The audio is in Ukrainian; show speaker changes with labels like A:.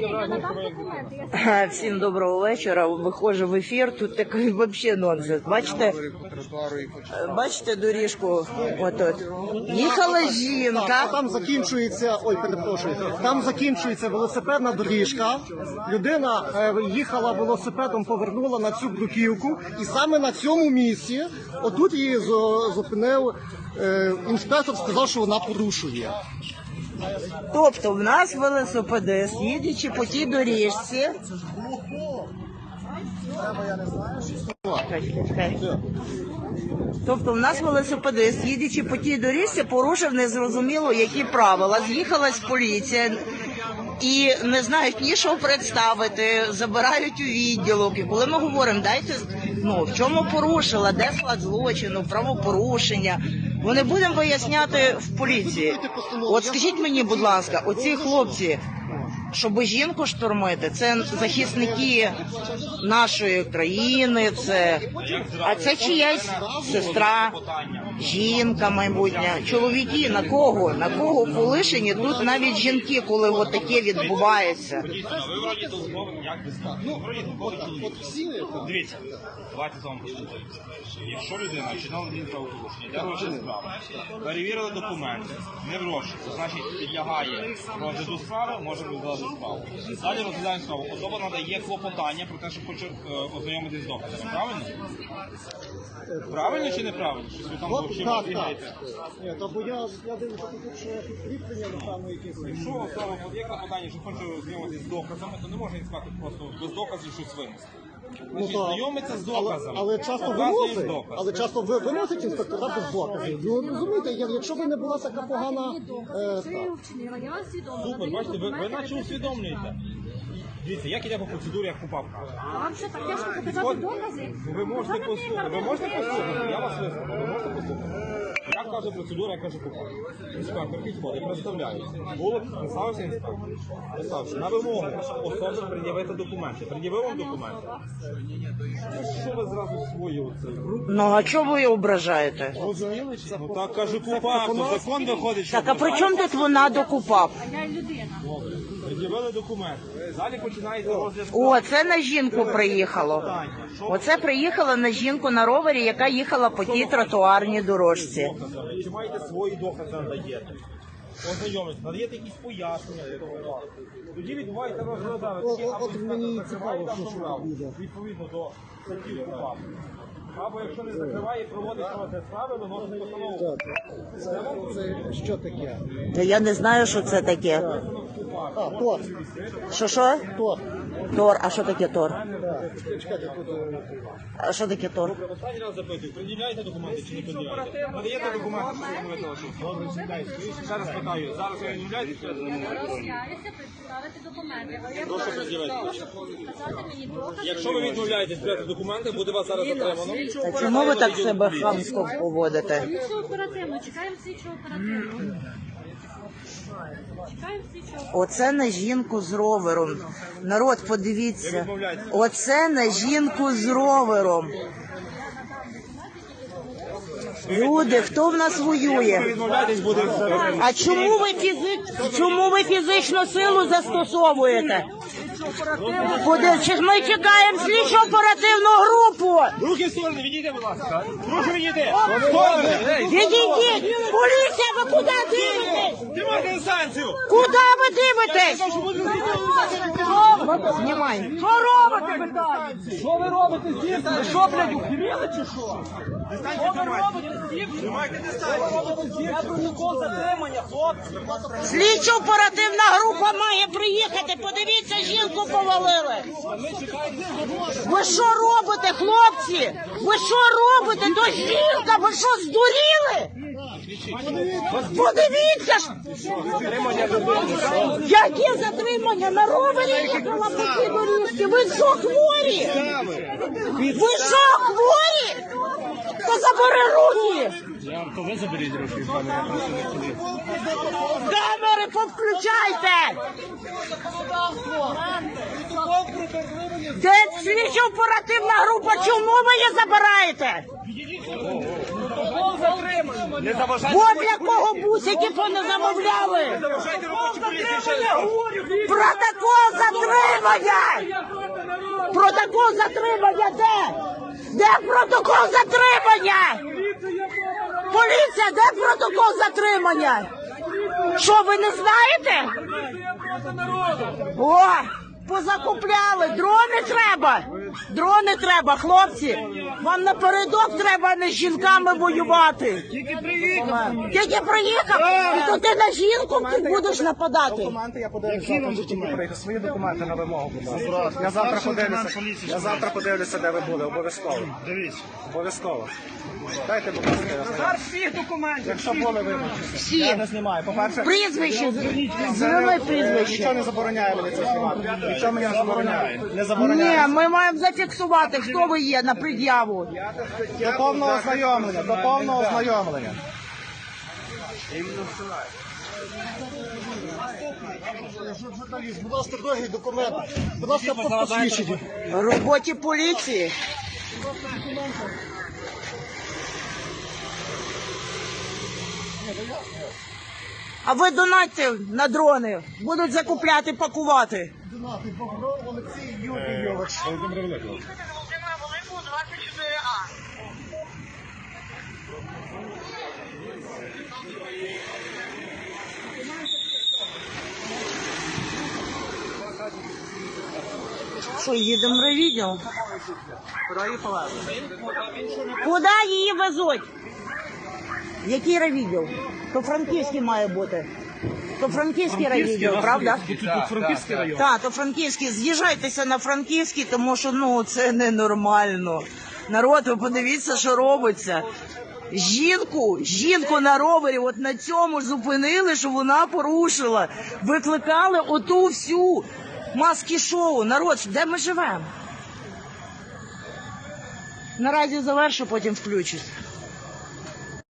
A: Я надам документи. Я
B: Всім доброго вечора. Виходжу в ефір. Тут такий взагалі нонсенс. Бачите, бачите доріжку? От от їхала жінка.
C: там закінчується, ой, перепрошую, там закінчується велосипедна доріжка. Людина е, їхала велосипедом, повернула на цю бруківку, і саме на цьому місці, отут її зо- зупинив е, інспектор, сказав, що вона порушує.
B: Тобто в нас велосипедист, їдучи по тій доріжці. Тобто в нас велосипедист, їдучи по тій доріжці, порушив незрозуміло які правила. З'їхалась поліція і не знають ні що представити, забирають у відділок. І коли ми говоримо, дайте ну в чому порушила, де склад злочину, правопорушення. Вони будемо виясняти в поліції. От скажіть мені, будь ласка, оці хлопці, щоб жінку штурмити, це захисники нашої країни, це а це чиясь сестра, жінка майбутня, чоловіки на кого? На кого полишені? Тут навіть жінки, коли от таке відбувається.
D: Ви вроді дозволені, як ви? Ну, чоловік. Дивіться, давайте з вами послухаємося. Якщо людина вчинила адмінправопорушення, йде розгляд справи, перевірили документи, не в розшуку, значить підлягає розгляду справи, може розглядати справу. Далі розглядаємо справу. Особа надає клопотання про те, що хоче е, ознайомитись з доказами. Правильно? Правильно чи неправильно? Щось ви там
C: От, так, так. Ні, то бо я, я дивлюся, тут що підкріплення, напевно, якесь.
D: Якщо особа подає клопотання, що хоче ознайомитись з доказами, то не може сказати просто без доказів щось винести. Значить,
C: то-
D: знайомиться з
C: але, але часто
D: показує
C: виносить,
D: доказ.
C: але часто ви виносить інспектора без доказів. Ну розумієте, як- якщо ви не була така погана, е,
A: Що
C: так.
A: я вчинила? Я свідомо.
D: Супер,
A: надаю
D: бачите, ви, ви
A: документи,
D: наче
A: ви
D: усвідомлюєте. Дивіться, як іде по процедурі, як купав каже.
A: А вам що так тяжко показати докази?
D: Ви можете
A: Показати
D: послухати, ви можете послухати, я вас вислухаю, ви можете послухати. Як каже процедура, як каже купав. Інспектор підходить, представляється. Було, представився інспектор. Представився. На вимогу особи пред'явити документи. Пред'явив вам документи? Що ви зразу свої оце?
B: Ну а чого ви ображаєте?
D: Розуміли, Ну так каже купав, то закон виходить, що
B: Так а при чому тут вона докупав?
A: А я людина.
D: пред'явили документи. Далі починається розгляд
B: О, це на жінку приїхало. Оце приїхала на жінку на ровері, яка їхала по тій тротуарній дорожці.
D: Докази. Чи маєте свої докази надаєте? Ознайомитися, надаєте якісь пояснення до того факту. Тоді відбувається розглядає.
C: От- от- от мені цікаво, що ж
D: справу,
C: буде.
D: відповідно до статті КУПАП. Або якщо не закриває, проводить розгляд справи, виносить постанову.
C: Це, це що таке?
B: Та я не знаю, що це таке.
C: А, тор,
B: Що що?
C: тор.
B: Тор, а що таке тор? А що таке тор?
D: Останній раз запитую, пред'являєте документи чи не пред'являєте? Надаєте документи, що ви видали, що. Ще питаю, зараз ви відмовляєтесь?
A: Я зараз представити документи. Але я
D: Прошу пред'явити.
A: мені докази.
D: Якщо ви відмовляєтесь брати документи, буде вас зараз затримано.
B: Та чому ви так себе хамсько поводите?
A: Слідчо оперативно, чекаємо слідчо оперативно.
B: Оце на жінку з ровером. Народ, подивіться. Оце на жінку з ровером. Люди, хто в нас воює? А чому ви фізи... чому ви фізичну силу застосовуєте? Чи ми чекаємо слідчо оперативну групу?
D: Руки в сторони, відійди, будь ласка. Руки відійди. В сторони.
B: Відійдіть! Поліція, ви куди дивитесь?
D: Тримайте дистанцію.
B: Куди ви дивитесь? Знімай.
E: Що робите, питаю? Що ви робите з дітьми? Ви що, блядь, ухилили чи що?
D: Дистанцію
E: Що ви
D: тримайте.
E: робите з дітьми?
D: Тримайте дистанцію.
E: робите? Я протокол затримання, хлопці.
B: Слідчо оперативна група має приїхати. Подивіться, жінку повалили. Ви що робите, хлопці? Ви що робите? То жінка, ви що здуріли? Подивіться ж! Яке затримання на ровері їхала по цій доріжці? Ви що хворі? Ви що хворі? То забери руки!
D: То ви заберіть руки, пане.
B: Повключайте! Де слідчо оперативна група? Чому ви її забираєте?
D: Не заважайте.
B: Бо для кого бусики понезамовляли? Протокол затримання! Протокол затримання де? Де протокол затримання? Поліція, де протокол затримання? Що, ви не знаєте? О, позакупляли, дрони треба. Дрони треба, хлопці. Вам напередок треба а не з жінками воювати. Тільки приїхав. Тільки приїхав. І то ти на жінку ти будеш нападати.
C: Документи я подивлюся, завтра вже тільки прийти. Свої документи на вимогу, будь ласка. Я завтра подивлюся. Я завтра подивлюся, де ви були, обов'язково.
D: Дивіться.
C: Обов'язково. Дайте, будь ласка, я
E: всіх документів.
C: Якщо були вибачте.
B: Всі.
C: Я не знімаю. По-перше,
B: Прізвище, зроби прізвище.
C: Нічого не забороняє мені це знімати. Нічого мені не забороняє. Не
B: Ні, ми маємо зафіксувати, хто ви є на пред'яву.
C: До повного ознайомлення, до повного ознайомлення. Будь ласка, другий документ. Будь ласка, посвідчення.
B: Роботі поліції. А ви донатьте на дрони, будуть закупляти, пакувати.
C: Донати Бобров Олексій Юрійович.
B: Що, їдемо в райвідділ? Куди її везуть? Який райвідділ? То франківський має бути. То франківський райвідділ, правда?
E: Тут Франківський район.
B: Так, то франківський. З'їжджайтеся на франківський, тому що ну це ненормально. Народ, ви подивіться, що робиться. Жінку, жінку на ровері, от на цьому ж зупинили, що вона порушила. Викликали оту всю маски шоу. Народ, де ми живемо? Наразі завершу, потім включусь.